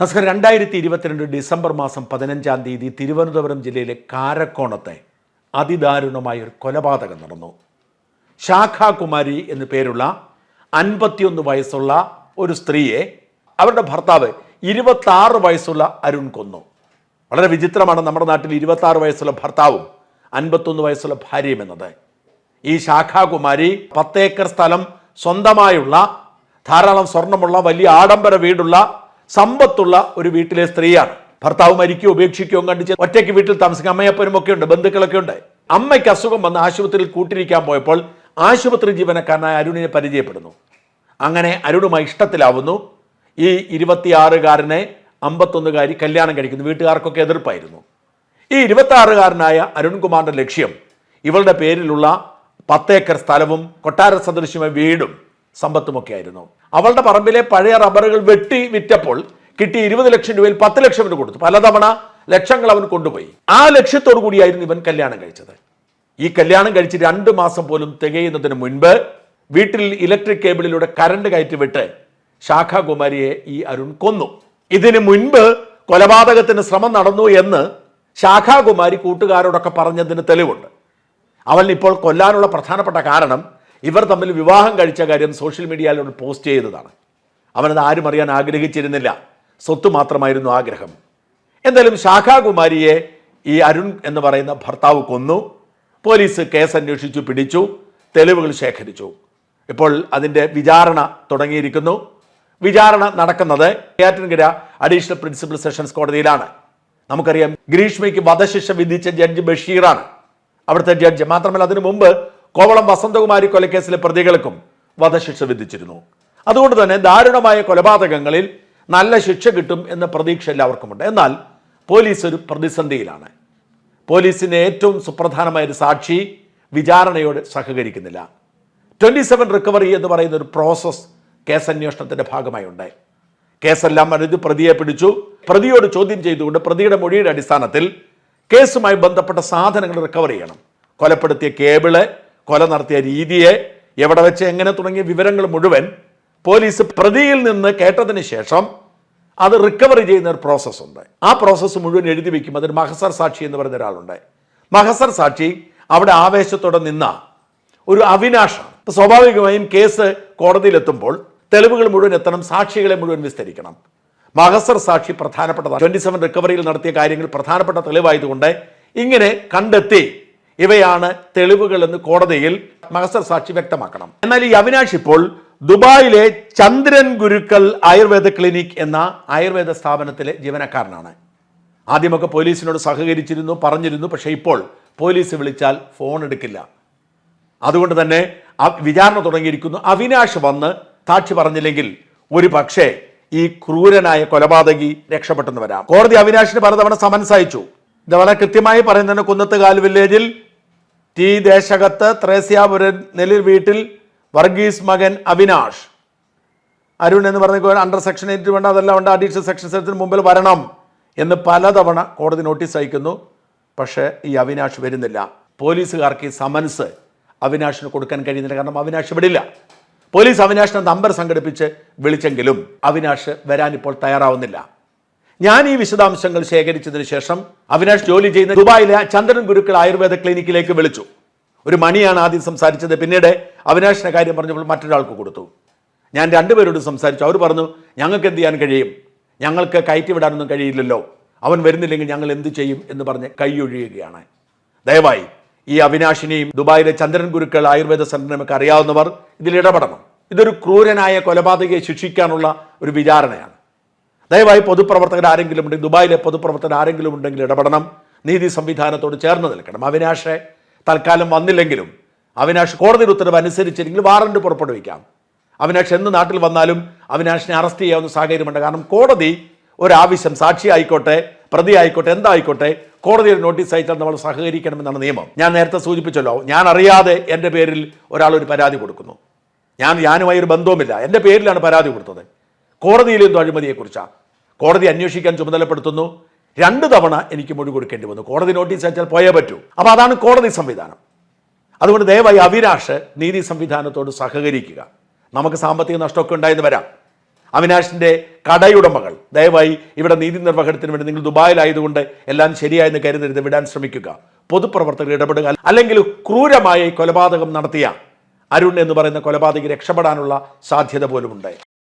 നമസ്കാരം. രണ്ടായിരത്തി ഇരുപത്തിരണ്ട് ഡിസംബർ മാസം പതിനഞ്ചാം തീയതി തിരുവനന്തപുരം ജില്ലയിലെ കാരക്കോണത്തെ അതിദാരുണമായ ഒരു കൊലപാതകം നടന്നു. ശാഖാകുമാരി എന്നു പേരുള്ള അൻപത്തിയൊന്ന് വയസ്സുള്ള ഒരു സ്ത്രീയെ അവരുടെ ഭർത്താവ് ഇരുപത്താറ് വയസ്സുള്ള അരുൺ കൊന്നു. വളരെ വിചിത്രമാണ് നമ്മുടെ നാട്ടിൽ ഇരുപത്താറ് വയസ്സുള്ള ഭർത്താവും അൻപത്തൊന്ന് വയസ്സുള്ള ഭാര്യയും എന്നത്. ഈ ശാഖാകുമാരി പത്തേക്കർ സ്ഥലം സ്വന്തമായുള്ള ധാരാളം സ്വർണമുള്ള വലിയ ആഡംബര വീടുള്ള സമ്പത്തുള്ള ഒരു വീട്ടിലെ സ്ത്രീയാണ്. ഭർത്താവ് മരിക്കുകയോ ഉപേക്ഷിക്കുകയോ കണ്ടിച്ച് ഒറ്റയ്ക്ക് വീട്ടിൽ താമസിക്കുക അമ്മയപ്പനും ഒക്കെ ഉണ്ട് ബന്ധുക്കളൊക്കെ ഉണ്ട്. അമ്മയ്ക്ക് അസുഖം വന്ന് ആശുപത്രിയിൽ കൂട്ടിരിക്കാൻ പോയപ്പോൾ ആശുപത്രി ജീവനക്കാരനായ അരുണിനെ പരിചയപ്പെടുന്നു. അങ്ങനെ അരുണുമായി ഇഷ്ടത്തിലാവുന്നു. ഈ ഇരുപത്തിയാറുകാരനെ അമ്പത്തൊന്നുകാരി കല്യാണം കഴിക്കുന്നു. വീട്ടുകാർക്കൊക്കെ എതിർപ്പായിരുന്നു. ഈ ഇരുപത്തി അരുൺകുമാറിന്റെ ലക്ഷ്യം ഇവളുടെ പേരിലുള്ള പത്തേക്കർ സ്ഥലവും കൊട്ടാര സദൃശ്യമായ വീടും സമ്പത്തുമൊക്കെ ആയിരുന്നു അവളുടെ പറമ്പിലെ പഴയ റബ്ബറുകൾ വെട്ടി വിറ്റപ്പോൾ കിട്ടി ഇരുപത് ലക്ഷം രൂപയിൽ പത്ത് ലക്ഷം രൂപ കൊടുത്തു. പലതവണ ലക്ഷങ്ങൾ അവൻ കൊണ്ടുപോയി. ആ ലക്ഷ്യത്തോടു കൂടിയായിരുന്നു ഇവൻ കല്യാണം കഴിച്ചത്. ഈ കല്യാണം കഴിച്ച് രണ്ട് മാസം പോലും തികയുന്നതിന് മുൻപ് വീട്ടിൽ ഇലക്ട്രിക് കേബിളിലൂടെ കരണ്ട് കയറ്റി വിട്ട് ശാഖാകുമാരിയെ ഈ അരുൺ കൊന്നു. ഇതിനു മുൻപ് കൊലപാതകത്തിന് ശ്രമം നടന്നു എന്ന് ശാഖാകുമാരി കൂട്ടുകാരോടൊക്കെ പറഞ്ഞതിന് തെളിവുണ്ട്. അവൻ ഇപ്പോൾ കൊല്ലാനുള്ള പ്രധാനപ്പെട്ട കാരണം ഇവർ തമ്മിൽ വിവാഹം കഴിച്ച കാര്യം സോഷ്യൽ മീഡിയയിലൂടെ പോസ്റ്റ് ചെയ്തതാണ്. അവനത് ആരും അറിയാൻ ആഗ്രഹിച്ചിരുന്നില്ല. സ്വത്ത് മാത്രമായിരുന്നു ആഗ്രഹം. എന്തായാലും ശാഖാകുമാരിയെ ഈ അരുൺ എന്ന് പറയുന്ന ഭർത്താവ് കൊന്നു. പോലീസ് കേസ് അന്വേഷിച്ചു പിടിച്ചു തെളിവുകൾ ശേഖരിച്ചു. ഇപ്പോൾ അതിന്റെ വിചാരണ തുടങ്ങിയിരിക്കുന്നു. വിചാരണ നടക്കുന്നത് നെയ്യാറ്റിൻകര അഡീഷണൽ പ്രിൻസിപ്പൽ സെഷൻസ് കോടതിയിലാണ്. നമുക്കറിയാം ഗ്രീഷ്മയ്ക്ക് വധശിക്ഷ വിധിച്ച ജഡ്ജ് ബഷീറാണ്. അവിടുത്തെ ജഡ്ജ് മാത്രമല്ല അതിനു മുമ്പ് കോവളം വസന്തകുമാരി കൊലക്കേസിലെ പ്രതികൾക്കും വധശിക്ഷ വിധിച്ചിരുന്നു. അതുകൊണ്ട് തന്നെ ദാരുണമായ കൊലപാതകങ്ങളിൽ നല്ല ശിക്ഷ കിട്ടും എന്ന പ്രതീക്ഷ എല്ലാവർക്കുമുണ്ട്. എന്നാൽ പോലീസ് ഒരു പ്രതിസന്ധിയിലാണ്. പോലീസിന് ഏറ്റവും സുപ്രധാനമായ ഒരു സാക്ഷി വിചാരണയോട് സഹകരിക്കുന്നില്ല. ട്വന്റി സെവൻ റിക്കവറി എന്ന് പറയുന്ന ഒരു പ്രോസസ് കേസ് കേസന്വേഷണത്തിന്റെ ഭാഗമായി ഉണ്ട്. കേസെല്ലാം അനുതി പ്രതിയെ പിടിച്ചു. പ്രതിയോട് ചോദ്യം ചെയ്തുകൊണ്ട് പ്രതിയുടെ മൊഴിയുടെ അടിസ്ഥാനത്തിൽ കേസുമായി ബന്ധപ്പെട്ട സാധനങ്ങൾ റിക്കവർ ചെയ്യണം. കൊലപ്പെടുത്തിയ കേബിൾ കൊല നടത്തിയ രീതിയെ എവിടെ വെച്ച് എങ്ങനെ തുടങ്ങിയ വിവരങ്ങൾ മുഴുവൻ പോലീസ് പ്രതിയിൽ നിന്ന് കേട്ടതിന് ശേഷം അത് റിക്കവറി ചെയ്യുന്ന ഒരു പ്രോസസ്സ് ഉണ്ട്. ആ പ്രോസസ്സ് മുഴുവൻ എഴുതി വയ്ക്കും അതിന് മഹസർ സാക്ഷി എന്ന് പറയുന്ന ഒരാളുണ്ട്. മഹസർ സാക്ഷി അവിടെ ആവേശത്തോടെ നിന്ന ഒരു അവിനാശാണ്. ഇപ്പം സ്വാഭാവികമായും കേസ് കോടതിയിലെത്തുമ്പോൾ തെളിവുകൾ മുഴുവൻ എത്തണം സാക്ഷികളെ മുഴുവൻ വിസ്തരിക്കണം. മഹസർ സാക്ഷി പ്രധാനപ്പെട്ടതാണ്. ട്വന്റി സെവൻ റിക്കവറിയിൽ നടത്തിയ കാര്യങ്ങൾ പ്രധാനപ്പെട്ട തെളിവായതുകൊണ്ട് ഇങ്ങനെ കണ്ടെത്തി ഇവയാണ് തെളിവുകൾ എന്ന് കോടതിയിൽ മഹസർ സാക്ഷി വ്യക്തമാക്കണം. എന്നാൽ ഈ അവിനാഷ് ഇപ്പോൾ ദുബായിലെ ചന്ദ്രൻ ഗുരുക്കൾ ആയുർവേദ ക്ലിനിക് എന്ന ആയുർവേദ സ്ഥാപനത്തിലെ ജീവനക്കാരനാണ്. ആദ്യമൊക്കെ പോലീസിനോട് സഹകരിച്ചിരുന്നു പറഞ്ഞിരുന്നു പക്ഷേ ഇപ്പോൾ പോലീസ് വിളിച്ചാൽ ഫോൺ എടുക്കില്ല. അതുകൊണ്ട് തന്നെ വിചാരണ തുടങ്ങിയിരിക്കുന്നു. അവിനാശ് വന്ന് സാക്ഷി പറഞ്ഞില്ലെങ്കിൽ ഒരു പക്ഷേ ഈ ക്രൂരനായ കൊലപാതകി രക്ഷപ്പെട്ടെന്ന് വരാം. കോടതി അവിനാശിന് പലതവണ സമൻസ് അയച്ചു. ഇത് വളരെ കൃത്യമായി പറയുന്നതിന് കുന്നത്ത് കാൽ വില്ലേജിൽ ടി ദേശകത്ത് ത്രേസ്യാപുരൻ നെല്ലിൽ വീട്ടിൽ വർഗീസ് മകൻ അവിനാഷ്. അരുൺ എന്ന് പറഞ്ഞ അണ്ടർ സെക്ഷൻ എയ്റ്റ് വേണ്ട അതെല്ലാം ഉണ്ട്. അഡീഷണൽ സെക്ഷൻ സെറ്റിന് മുമ്പിൽ വരണം എന്ന് പലതവണ കോടതി നോട്ടീസ് അയക്കുന്നു. പക്ഷേ ഈ അവിനാഷ് വരുന്നില്ല. പോലീസുകാർക്ക് ഈ സമൻസ് അവിനാഷിന് കൊടുക്കാൻ കഴിയുന്നില്ല. കാരണം അവിനാഷ് വിടില്ല പോലീസ് അവിനാഷിന്റെ നമ്പർ സംഘടിപ്പിച്ച് വിളിച്ചെങ്കിലും അവിനാഷ് വരാനിപ്പോൾ തയ്യാറാവുന്നില്ല. ഞാൻ ഈ വിശദാംശങ്ങൾ ശേഖരിച്ചതിന് ശേഷം അവിനാഷ് ജോലി ചെയ്യുന്ന ദുബായിലെ ചന്ദ്രൻ ഗുരുക്കൾ ആയുർവേദ ക്ലിനിക്കിലേക്ക് വിളിച്ചു. ഒരു മണിയാണ് ആദ്യം സംസാരിച്ചത്. പിന്നീട് അവിനാഷിനെ കാര്യം പറഞ്ഞപ്പോൾ മറ്റൊരാൾക്ക് കൊടുത്തു. ഞാൻ രണ്ടുപേരോട് സംസാരിച്ചു. അവർ പറഞ്ഞു ഞങ്ങൾക്ക് എന്ത് ചെയ്യാൻ കഴിയും? ഞങ്ങൾക്ക് കയറ്റി വിടാനൊന്നും കഴിയില്ലല്ലോ. അവൻ വരുന്നില്ലെങ്കിൽ ഞങ്ങൾ എന്ത് ചെയ്യും? എന്ന് പറഞ്ഞ് കൈയൊഴിയുകയാണ്. ദയവായി ഈ അവിനാശിനെയും ദുബായിലെ ചന്ദ്രൻ ഗുരുക്കൾ ആയുർവേദ സംഘടനയൊക്കെ അറിയാവുന്നവർ ഇതിൽ ഇടപെടണം. ഇതൊരു ക്രൂരനായ കൊലപാതകയെ ശിക്ഷിക്കാനുള്ള ഒരു വിചാരണയാണ്. ദയവായി പൊതുപ്രവർത്തകർ ആരെങ്കിലും ഉണ്ടെങ്കിൽ ദുബായിലെ പൊതുപ്രവർത്തകർ ആരെങ്കിലും ഉണ്ടെങ്കിൽ ഇടപെടണം. നീതി സംവിധാനത്തോട് ചേർന്ന് നിൽക്കണം. അവിനാഷെ തൽക്കാലം വന്നില്ലെങ്കിലും അവിനാഷ് കോടതി ഉത്തരവ് അനുസരിച്ചില്ലെങ്കിൽ വാറണ്ട് പുറപ്പെടുവിക്കാം. അവിനാഷ് എന്ന് നാട്ടിൽ വന്നാലും അവിനാഷിനെ അറസ്റ്റ് ചെയ്യാവുന്ന സാഹചര്യമുണ്ട് കാരണം കോടതി ഒരാവശ്യം സാക്ഷി ആയിക്കോട്ടെ പ്രതി ആയിക്കോട്ടെ എന്തായിക്കോട്ടെ കോടതിയുടെ നോട്ടീസ് അയച്ചാൽ നമ്മൾ സഹകരിക്കണമെന്നാണ് നിയമം. ഞാൻ നേരത്തെ സൂചിപ്പിച്ചല്ലോ ഞാൻ അറിയാതെ എന്റെ പേരിൽ ഒരാൾ ഒരു പരാതി കൊടുക്കുന്നു. ഞാൻ ഞാനുമായി ഒരു ബന്ധവുമില്ല. എന്റെ പേരിലാണ് പരാതി കൊടുത്തത്. കോടതിയിൽ എന്തോ അഴിമതിയെക്കുറിച്ചാണ് കോടതി അന്വേഷിക്കാൻ ചുമതലപ്പെടുത്തുന്നു. രണ്ട് തവണ എനിക്ക് മൊഴി കൊടുക്കേണ്ടി വന്നു. കോടതി നോട്ടീസ് അയച്ചാൽ പോയേ പറ്റൂ. അപ്പോൾ അതാണ് കോടതി സംവിധാനം. അതുകൊണ്ട് ദയവായി അവിനാഷ് നീതി സംവിധാനത്തോട് സഹകരിക്കുക. നമുക്ക് സാമ്പത്തിക നഷ്ടമൊക്കെ ഉണ്ടായെന്ന് വരാം. അവിനാഷിന്റെ കടയുടമകൾ ദയവായി ഇവിടെ നീതി നിർവഹണത്തിന് വേണ്ടി നിങ്ങൾ ദുബായിലായതുകൊണ്ട് എല്ലാം ശരിയായെന്ന് കരുതരുത്. വിടാൻ ശ്രമിക്കുക. പൊതുപ്രവർത്തകർ ഇടപെടുക. അല്ലെങ്കിൽ ക്രൂരമായ കൊലപാതകം നടത്തിയ അരുൺ എന്ന് പറയുന്ന കൊലപാതകി രക്ഷപ്പെടാനുള്ള സാധ്യത പോലുമുണ്ട്.